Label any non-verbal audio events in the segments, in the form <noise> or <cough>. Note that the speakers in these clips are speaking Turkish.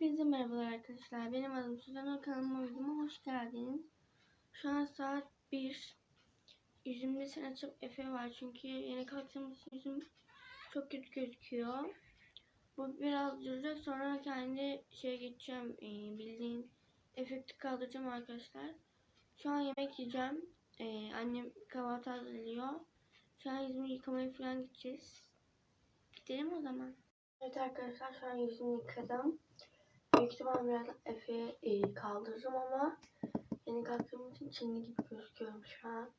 Hepinize merhabalar arkadaşlar. Benim adım Suzan kanalıma videoma hoş geldiniz. Şu an saat 1. Yüzümde sanatçım Efe var çünkü yeni kalktığım için yüzüm çok kötü gözüküyor. Bu biraz duracak sonra kendi şeye geçeceğim ee, bildiğin efekti kaldıracağım arkadaşlar. Şu an yemek yiyeceğim. Ee, annem kahvaltı hazırlıyor. Şu an yüzümü yıkamaya falan gideceğiz. Gidelim o zaman. Evet arkadaşlar şu an yüzümü yıkadım. Büyük ihtimal biraz Efe'ye e, kaldırırım ama yeni kalktığım için Çinli gibi gözüküyorum şu an.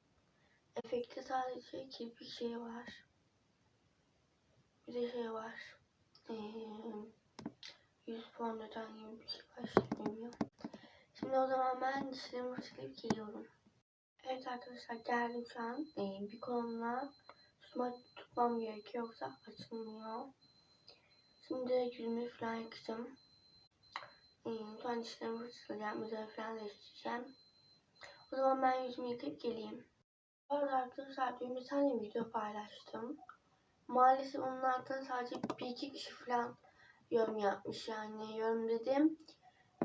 Efekte sadece kirpik şey var. Bir de şey var. Ee, yüz fondöten gibi bir şey var. bilmiyorum. Şimdi o zaman ben dişlerimi fırçalayıp geliyorum. Evet arkadaşlar geldim şu an. Ee, bir kolumla tutma, tutmam gerekiyor yoksa açılmıyor. Şimdi yüzümü falan yıkayacağım. Sonra dişlerimi fırçalayacağım. Üzerine falan değiştireceğim. O zaman ben yüzümü yıkayıp geleyim. Bu arada arkadaşlar dün bir tane video paylaştım. Maalesef onun altına sadece bir iki kişi falan yorum yapmış yani. Yorum dedim.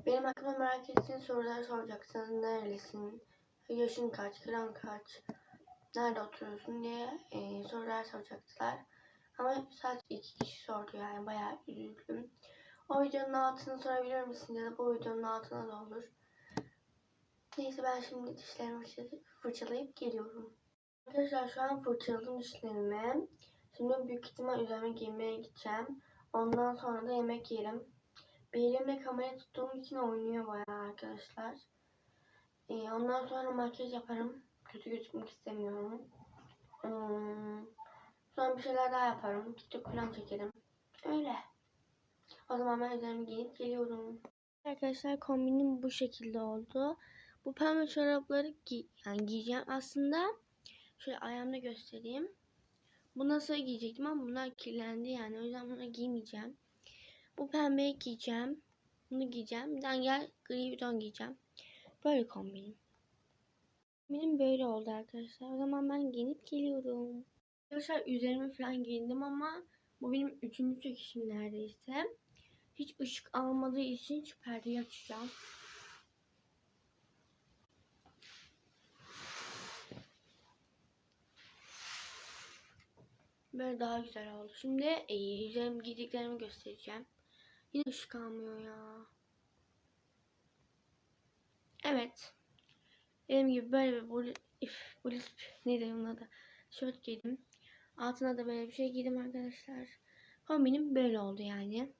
Benim hakkımda merak ettiğin sorular soracaksınız. Nerelisin? Yaşın kaç? Kilon kaç? Nerede oturuyorsun diye e, sorular soracaktılar. Ama sadece iki kişi sordu yani bayağı üzüldüm. O videonun altına sorabilir misin ya da bu videonun altına da olur. Neyse ben şimdi dişlerimi fırçalayıp geliyorum. Arkadaşlar şu an fırçaladım dişlerimi. Şimdi büyük ihtimal üzerime giymeye gideceğim. Ondan sonra da yemek yerim. Bir elimle kamera tuttuğum için oynuyor bayağı arkadaşlar. Ee, ondan sonra makyaj yaparım. Kötü gözükmek istemiyorum. Hmm. Sonra bir şeyler daha yaparım. TikTok falan çekerim. Öyle. O zaman ben üzerimi giyip geliyorum. Arkadaşlar kombinim bu şekilde oldu. Bu pembe çorapları gi yani giyeceğim. Aslında şöyle ayağımda göstereyim. Bu nasıl giyecektim ama bunlar kirlendi yani. O yüzden bunu giymeyeceğim. Bu pembeyi giyeceğim. Bunu giyeceğim. Bir tane gel gri bir don giyeceğim. Böyle kombinim. Benim böyle oldu arkadaşlar. O zaman ben giyinip geliyorum. Arkadaşlar üzerime falan giyindim ama bu benim üçüncü çekişim neredeyse. Hiç ışık almadığı için şu perdeyi açacağım. Böyle daha güzel oldu. Şimdi e, giydiklerimi göstereceğim. Yine ışık almıyor ya. Evet. Dediğim gibi böyle bir if, bluz neydi onun adı? Şort giydim. Altına da böyle bir şey giydim arkadaşlar. Kombinim böyle oldu yani.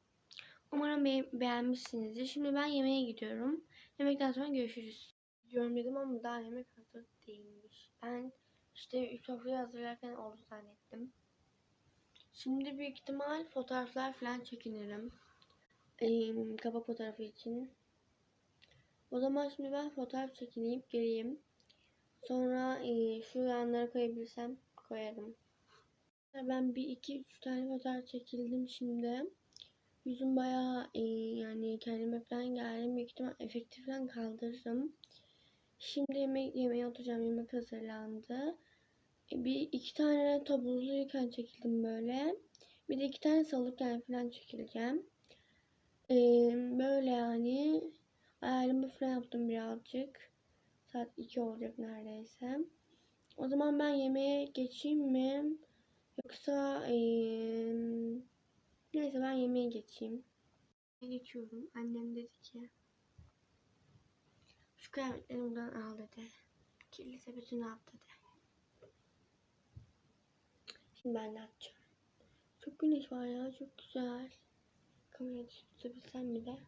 Umarım be beğenmişsinizdir. Şimdi ben yemeğe gidiyorum. Yemekten sonra görüşürüz. Diyorum dedim ama daha yemek hazır değilmiş. Ben işte sofrayı hazırlarken oldu zannettim. Şimdi büyük ihtimal fotoğraflar falan çekinirim. Ee, kapak fotoğrafı için. O zaman şimdi ben fotoğraf çekineyim geleyim. Sonra e, şu yanlara koyabilirsem koyarım. Ben bir iki üç tane fotoğraf çekildim şimdi. Yüzüm bayağı e, yani kendime falan geldim. Büyük ihtimal efektif falan kaldırırım. Şimdi yemek yemeğe oturacağım. Yemek hazırlandı. E, bir iki tane topuzluyken çekildim böyle. Bir de iki tane salıkken falan çekileceğim. E, böyle yani. Hayalimi falan yaptım birazcık. Saat 2 olacak neredeyse. O zaman ben yemeğe geçeyim mi? Yoksa ee, neyse ben yemeğe geçeyim. Geçiyorum. Annem dedi ki şu kıyafetleri buradan al dedi. Kirli sepetini at dedi. Şimdi ben de atacağım. Çok güneş var ya çok güzel. Kamerayı tutabilsem bir de.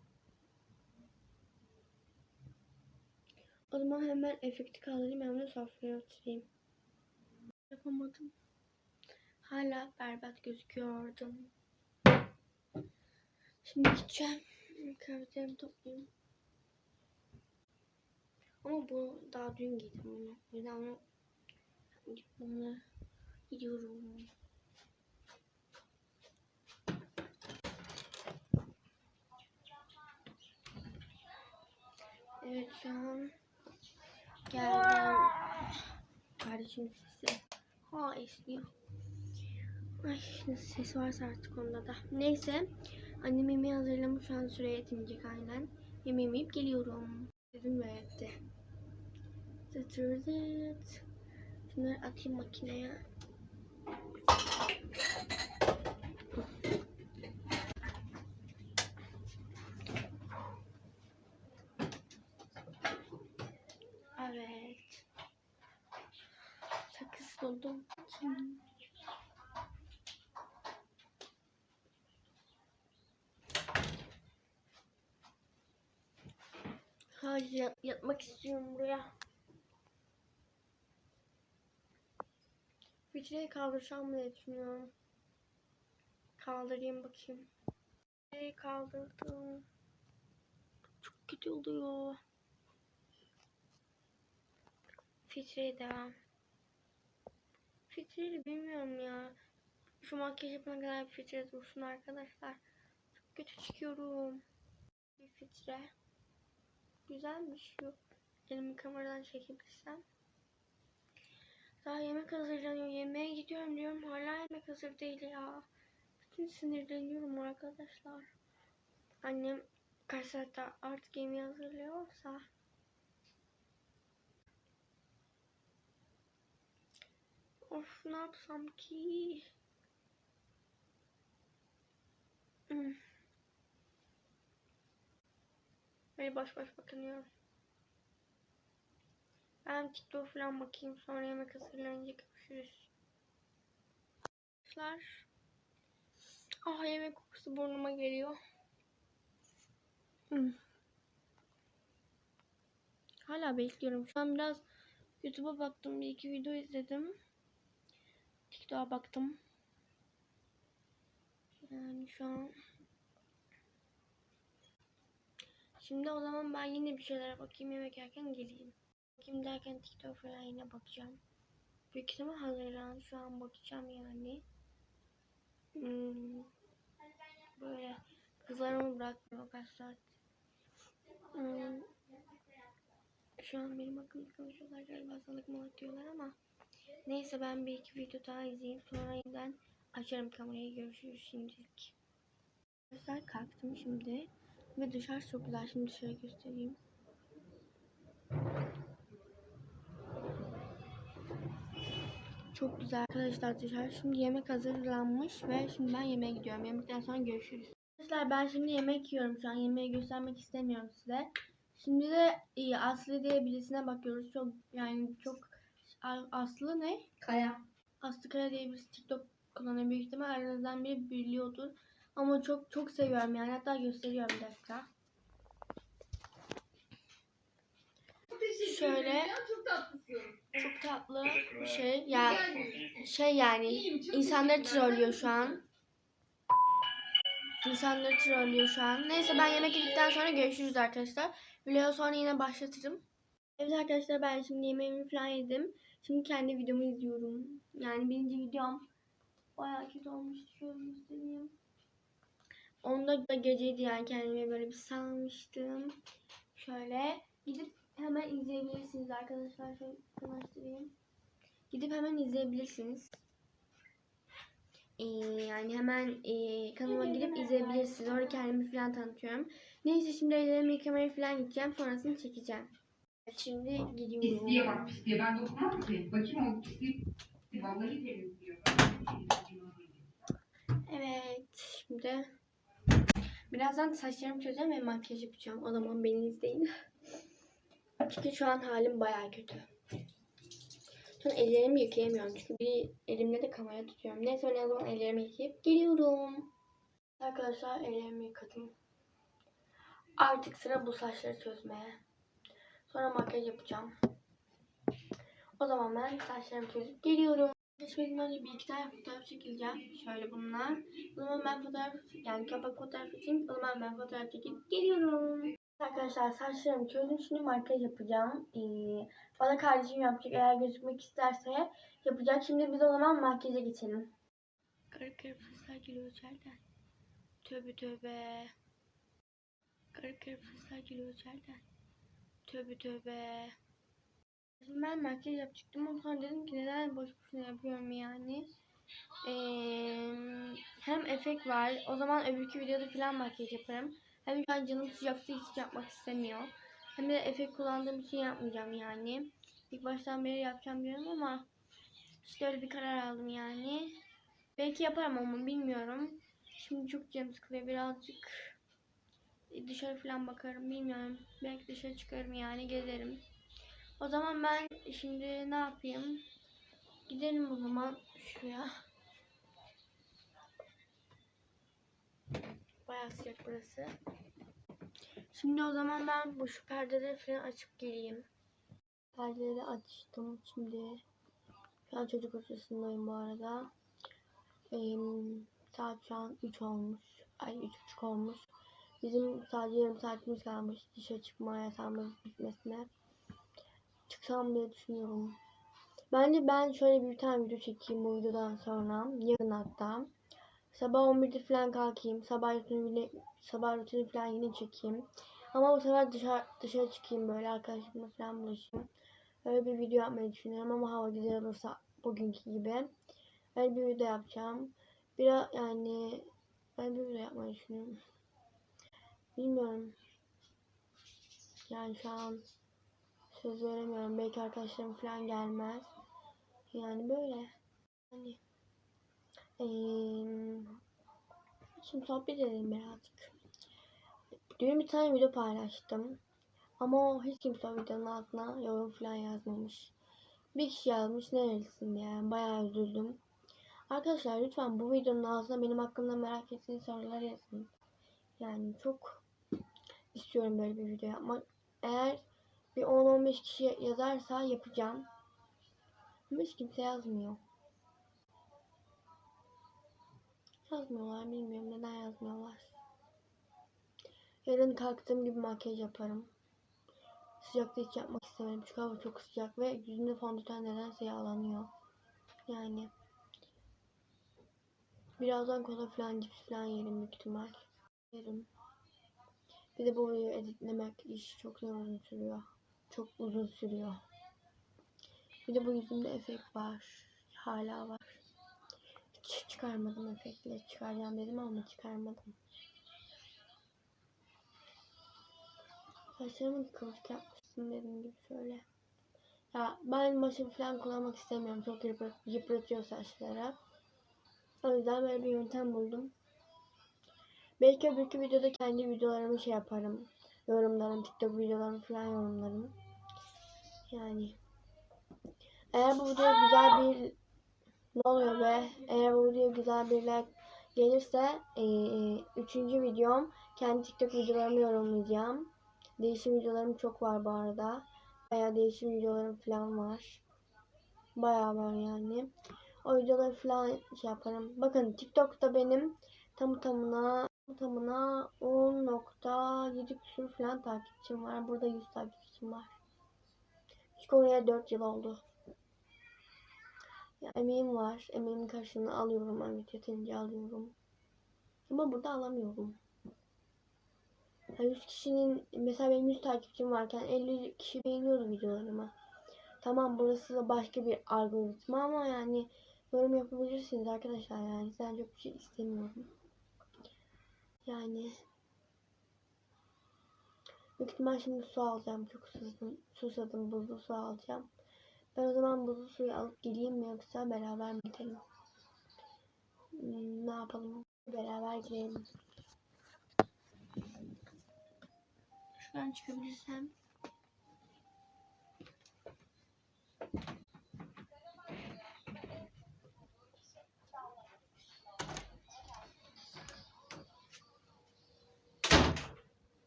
O zaman hemen efekti kaldırayım ben de sofraya oturayım. Yapamadım. Hala berbat gözüküyordum. Şimdi gideceğim. Kıyafetlerimi toplayayım. Ama bu daha dün giydim bunu. O yüzden onu bunu gidiyorum. Evet şu an geldim. Kardeşim sesi. Ha esniyor. Ay nasıl ses varsa artık onda da. Neyse. Annem yemeği hazırlamış. Şu an süre yetmeyecek aynen. Yemeğimi yiyip geliyorum. Dedim ve etti. Tıtırdıt. Şunları atayım makineye. Evet. Sakız buldum. Yat- yatmak istiyorum buraya. Filtreyi kaldırsam mı diye düşünüyorum. Kaldırayım bakayım. Filtreyi kaldırdım. Çok kötü oluyor. Filtreye devam. Filtreyi bilmiyorum ya. Şu makyaj yapana kadar filtre dursun arkadaşlar. Çok kötü çıkıyorum. Bir filtre. Güzelmiş şu. Elimi kameradan çekebilsem. Daha yemek hazırlanıyor. Yemeğe gidiyorum diyorum. Hala yemek hazır değil ya. Bütün sinirleniyorum arkadaşlar. Annem kaç saatte artık yemeği hazırlıyorsa. Of ne yapsam ki? Hmm. Böyle boş boş bakınıyorum. Ben TikTok falan bakayım sonra yemek hazırlanınca görüşürüz. Arkadaşlar. Ah yemek kokusu burnuma geliyor. Hmm. Hala bekliyorum. Şu an biraz YouTube'a baktım. Bir iki video izledim. TikTok'a baktım. Yani şu an Şimdi o zaman ben yine bir şeylere bakayım yemek yerken geleyim. Bakayım derken TikTok falan yine bakacağım. Büyük ihtimal hazırlan. Şu an bakacağım yani. Hmm. Böyle kızlarımı bırakmıyor kaç saat. Hmm. Şu an benim hakkımda konuşuyorlar galiba salık mı atıyorlar ama neyse ben bir iki video daha izleyeyim sonra yeniden açarım kamerayı görüşürüz şimdilik. Arkadaşlar kalktım şimdi ve dışarı çok güzel şimdi dışarı göstereyim. Çok güzel arkadaşlar dışarı. Şimdi yemek hazırlanmış ve şimdi ben yemeğe gidiyorum. Yemekten sonra görüşürüz. Arkadaşlar ben şimdi yemek yiyorum şu an. Yemeği göstermek istemiyorum size. Şimdi de e, Aslı diye birisine bakıyoruz. Çok yani çok Aslı ne? Kaya. Aslı Kaya diye birisi TikTok kullanıyor. Büyük ihtimal aranızdan biri biliyordur. Ama çok çok seviyorum yani. Hatta gösteriyorum bir dakika. Şöyle Çok tatlı bir şey. Yani Yani. şey yani insanları trollüyor şu an. İnsanları trollüyor şu an. Neyse ben yemek yedikten sonra görüşürüz arkadaşlar. Video sonra yine başlatırım. Evet arkadaşlar ben şimdi yemeğimi falan yedim. Şimdi kendi videomu izliyorum. Yani birinci videom bayağı kötü olmuştu. Şöyle göstereyim. Onda da geceydi yani kendime böyle bir salmıştım. Şöyle gidip hemen izleyebilirsiniz arkadaşlar. Şöyle yakınlaştırayım. Gidip hemen izleyebilirsiniz. Ee, yani hemen e, kanalıma girip izleyebilirsiniz. Orada kendimi falan tanıtıyorum. Neyse şimdi ellerimi yıkamaya falan gideceğim. Sonrasını çekeceğim. Şimdi Pisliğe gidiyorum. bak pisliğe. Ben dokunmam ki. Bakayım o pisliği. Vallahi temizliyor. Evet şimdi birazdan saçlarımı çözeceğim ve makyaj yapacağım. O zaman beni izleyin. <laughs> Çünkü şu an halim bayağı kötü. An ellerimi yıkayamıyorum çünkü bir elimle de kamera tutuyorum. Neyse ben o zaman ellerimi yıkayıp geliyorum. Arkadaşlar ellerimi yıkadım. Artık sıra bu saçları çözmeye. Sonra makyaj yapacağım. O zaman ben saçlarımı çözüp geliyorum. Geçmeden önce bir iki tane fotoğraf çekileceğim. Şöyle bunlar. O zaman ben fotoğraf, yani kapak fotoğraf çekeyim. O zaman ben fotoğraf çekip geliyorum. Arkadaşlar saçlarımı çözdüm. Şimdi makyaj yapacağım. Ee, bana kardeşim yapacak. Eğer gözükmek isterse yapacak. Şimdi biz o zaman makyaja geçelim. Garip garip sesler geliyor içeriden. Tövbe tövbe. Garip garip sesler geliyor içeriden. Tövbe tövbe. Ben makyaj yapacaktım ama sonra dedim ki neden boş boşuna yapıyorum yani. Ee, hem efekt var. O zaman öbürkü videoda falan makyaj yaparım. Hem şu an canım sıcakta hiç yapmak istemiyor. Hem de efekt kullandığım için yapmayacağım yani. İlk baştan beri yapacağım diyorum ama işte öyle bir karar aldım yani. Belki yaparım ama bilmiyorum. Şimdi çok canım sıkılıyor birazcık. Dışarı falan bakarım bilmiyorum. Belki dışarı çıkarım yani gezerim. O zaman ben şimdi ne yapayım? Gidelim o zaman şuraya. Bayağı sıcak burası. Şimdi o zaman ben bu şu perdeleri falan açıp geleyim. Perdeleri açtım şimdi. Şu an çocuk odasındayım bu arada. Benim saat şu an 3 olmuş. Ay 3.30 olmuş. Bizim sadece yarım saatimiz kalmış dışarı çıkma yasağımız bitmesine. Çıksam diye düşünüyorum. Bence ben şöyle bir tane video çekeyim bu videodan sonra. Yarın hatta. Sabah 11'de falan kalkayım. Sabah rutini, sabah rutini falan yine çekeyim. Ama bu sefer dışarı, dışarı çıkayım böyle arkadaşlarımla falan buluşayım. Öyle bir video yapmayı düşünüyorum ama hava güzel olursa bugünkü gibi. Öyle bir video yapacağım. Biraz yani ben bir video yapmayı düşünüyorum. Bilmiyorum. Yani şu an söz veremiyorum. Belki arkadaşlarım falan gelmez. Yani böyle. Hani eee şimdi sohbet edelim birazcık. Dün bir tane video paylaştım. Ama hiç kimse o videonun altına yorum falan yazmamış. Bir kişi yazmış nerelisin diye. Yani bayağı üzüldüm. Arkadaşlar lütfen bu videonun altına benim hakkımda merak ettiğiniz sorular yazın. Yani çok istiyorum böyle bir video yapmak. Eğer bir 10-15 kişi yazarsa yapacağım. Hiç kimse yazmıyor. Yazmıyorlar bilmiyorum neden yazmıyorlar. Yarın kalktığım gibi makyaj yaparım. Sıcakta hiç yapmak istemedim çünkü hava çok sıcak ve yüzümde fondöten nedense yağlanıyor. Yani birazdan kola falan cips falan yerim büyük ihtimal. Yerim. Bir de bu videoyu editlemek iş çok zor uzun sürüyor. Çok uzun sürüyor. Bir de bu yüzümde efekt var. Hala var. Hiç çıkarmadım efektle. Çıkaracağım dedim ama çıkarmadım. Saçlarımı kıvırcık yapmışsın dediğim gibi şöyle. Ya ben maşın falan kullanmak istemiyorum. Çok yıprat- yıpratıyor saçları. O yüzden böyle bir yöntem buldum. Belki öbürkü videoda kendi videolarımı şey yaparım. Yorumlarım, TikTok videolarımı falan yorumlarım. Yani. Eğer bu videoya güzel bir ne oluyor be? Eğer bu videoya güzel bir like gelirse eee, üçüncü videom kendi TikTok videolarımı yorumlayacağım. Değişim videolarım çok var bu arada. Bayağı değişim videolarım falan var. Bayağı var yani. O videoları falan şey yaparım. Bakın TikTok'ta benim tam tamına tam tamına 10.7 küsur falan takipçim var. Burada 100 takipçim var. Çünkü oraya 4 yıl oldu. Ya emeğim var. Emeğimin karşılığını alıyorum. Evet yeterince alıyorum. Ama burada alamıyorum. Ya 100 kişinin mesela benim 100 takipçim varken 50 kişi beğeniyordu videolarımı. Tamam burası da başka bir algoritma ama yani yorum yapabilirsiniz arkadaşlar yani çok bir şey istemiyorum. Yani büyük ihtimal şimdi su alacağım. Çok susadım. Susadım. Buzlu su alacağım. Ben o zaman buzlu suyu alıp geleyim mi yoksa beraber mi gidelim? Hmm, ne yapalım? Beraber gidelim. Şuradan çıkabilirsem.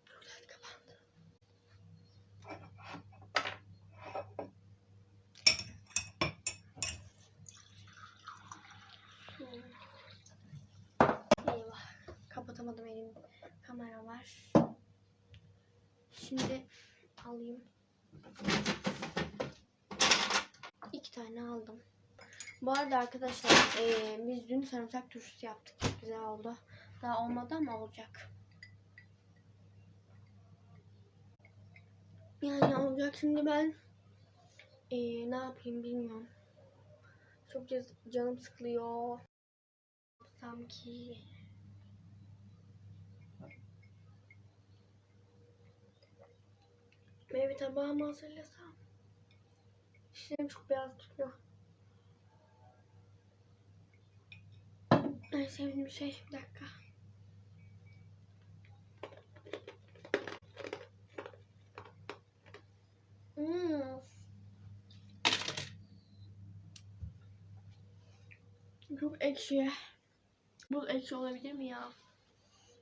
Şuradan kapandı. Su. Eyvah. Kapatamadım elim. Kamera var. Şimdi alayım. İki tane aldım. Bu arada arkadaşlar eee, biz dün sarımsak turşusu yaptık. Çok güzel oldu. Daha olmadı ama olacak. Yani olacak. Şimdi ben eee, ne yapayım bilmiyorum. Çok can- canım sıkılıyor. Sanki. Meyve tabağı mı hazırlasam? Dişlerim çok beyaz çıkıyor. En sevdiğim şey bir dakika. Hmm. Çok ekşi. Bu ekşi olabilir mi ya?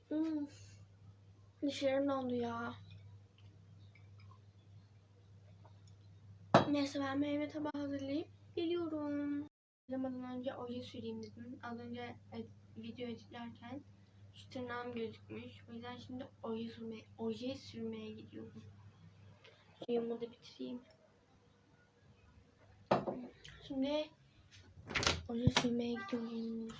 Hmm. Dişlerim dondu ya. Neyse ben meyve tabağı hazırlayıp geliyorum. Hazırlamadan önce oje süreyim dedim. Az önce ed- video editlerken şu tırnağım gözükmüş. O yüzden şimdi oje sürmeye, oje sürmeye gidiyorum. Suyumu da bitireyim. Şimdi oje sürmeye gidiyoruz.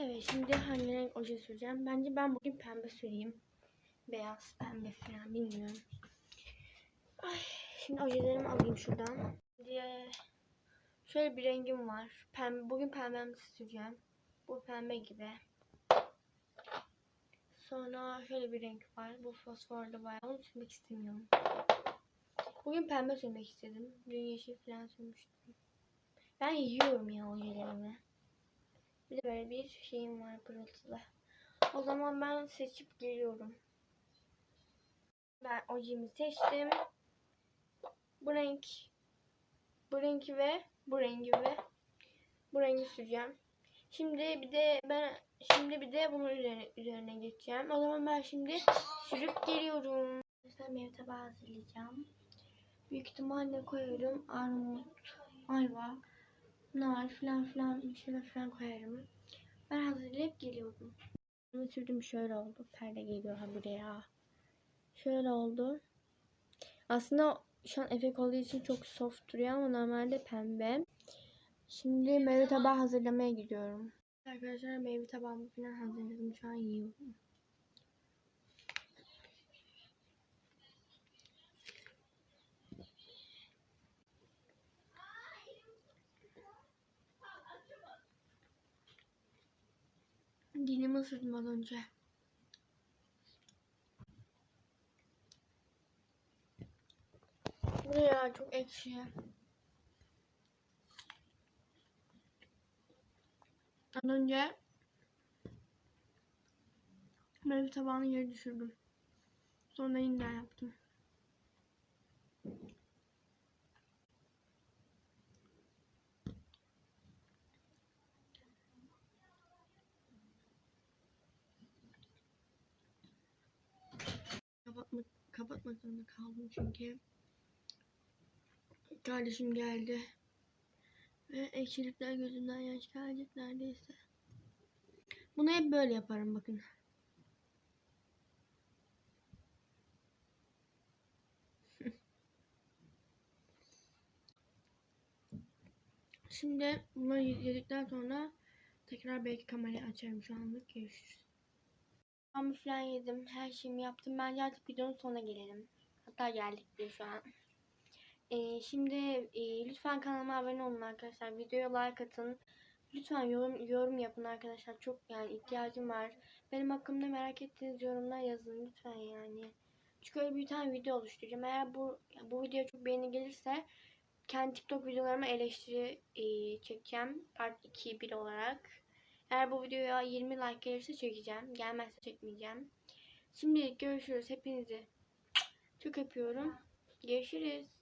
Evet şimdi hangi renk oje süreceğim? Bence ben bugün pembe süreyim. Beyaz, pembe falan bilmiyorum. Ay, şimdi ojelerimi alayım şuradan. Diye şöyle bir rengim var. Pembe, bugün pembem süreceğim. Bu pembe gibi. Sonra şöyle bir renk var. Bu fosforlu bayağı. Onu sürmek istemiyorum. Bugün pembe sürmek istedim. Dün yeşil falan sürmüştüm. Ben yiyorum ya ojelerimi. Bir de böyle bir şeyim var pırıltılı. O zaman ben seçip geliyorum. Ben ojemi seçtim. Bu renk, bu rengi ve bu rengi ve bu rengi süreceğim. Şimdi bir de ben şimdi bir de bunun üzerine, üzerine geçeceğim. O zaman ben şimdi sürüp geliyorum. Mesela meyve tabağı hazırlayacağım. Büyük ihtimalle koyarım armut, ayva, nar falan filan bir şeyler falan koyarım. Ben hazırlayıp geliyorum. Bunu sürdüm şöyle oldu. Perde geliyor ha buraya. Şöyle oldu. Aslında şu an efekt olduğu için çok soft duruyor ama normalde pembe. Şimdi meyve tabağı hazırlamaya gidiyorum. Arkadaşlar meyve tabağımı falan hazırladım. Şu an yiyorum. Dilimi ısırdım az önce. Bu ya çok ekşi. Az önce meyve tabağını yere düşürdüm. Sonra yeniden yaptım. Kapatmak, zorunda kaldım çünkü kardeşim geldi. Ve ekşilikler gözümden yaş gelecek neredeyse. Bunu hep böyle yaparım bakın. <laughs> Şimdi bunları yedikten sonra tekrar belki kamerayı açarım şu anlık görüşürüz. Ben falan yedim. Her şeyimi yaptım. Bence artık videonun sonuna gelelim. Hatta geldik bile şu an. Ee, şimdi e, lütfen kanalıma abone olun arkadaşlar. Videoya like atın. Lütfen yorum, yorum yapın arkadaşlar. Çok yani ihtiyacım var. Benim hakkımda merak ettiğiniz yorumlar yazın lütfen yani. Çünkü öyle bir tane video oluşturacağım. Eğer bu bu video çok beğeni gelirse kendi TikTok videolarıma eleştiri e, çekeceğim. Part 2 1 olarak. Eğer bu videoya 20 like gelirse çekeceğim. Gelmezse çekmeyeceğim. Şimdilik görüşürüz. Hepinizi çok öpüyorum. Görüşürüz.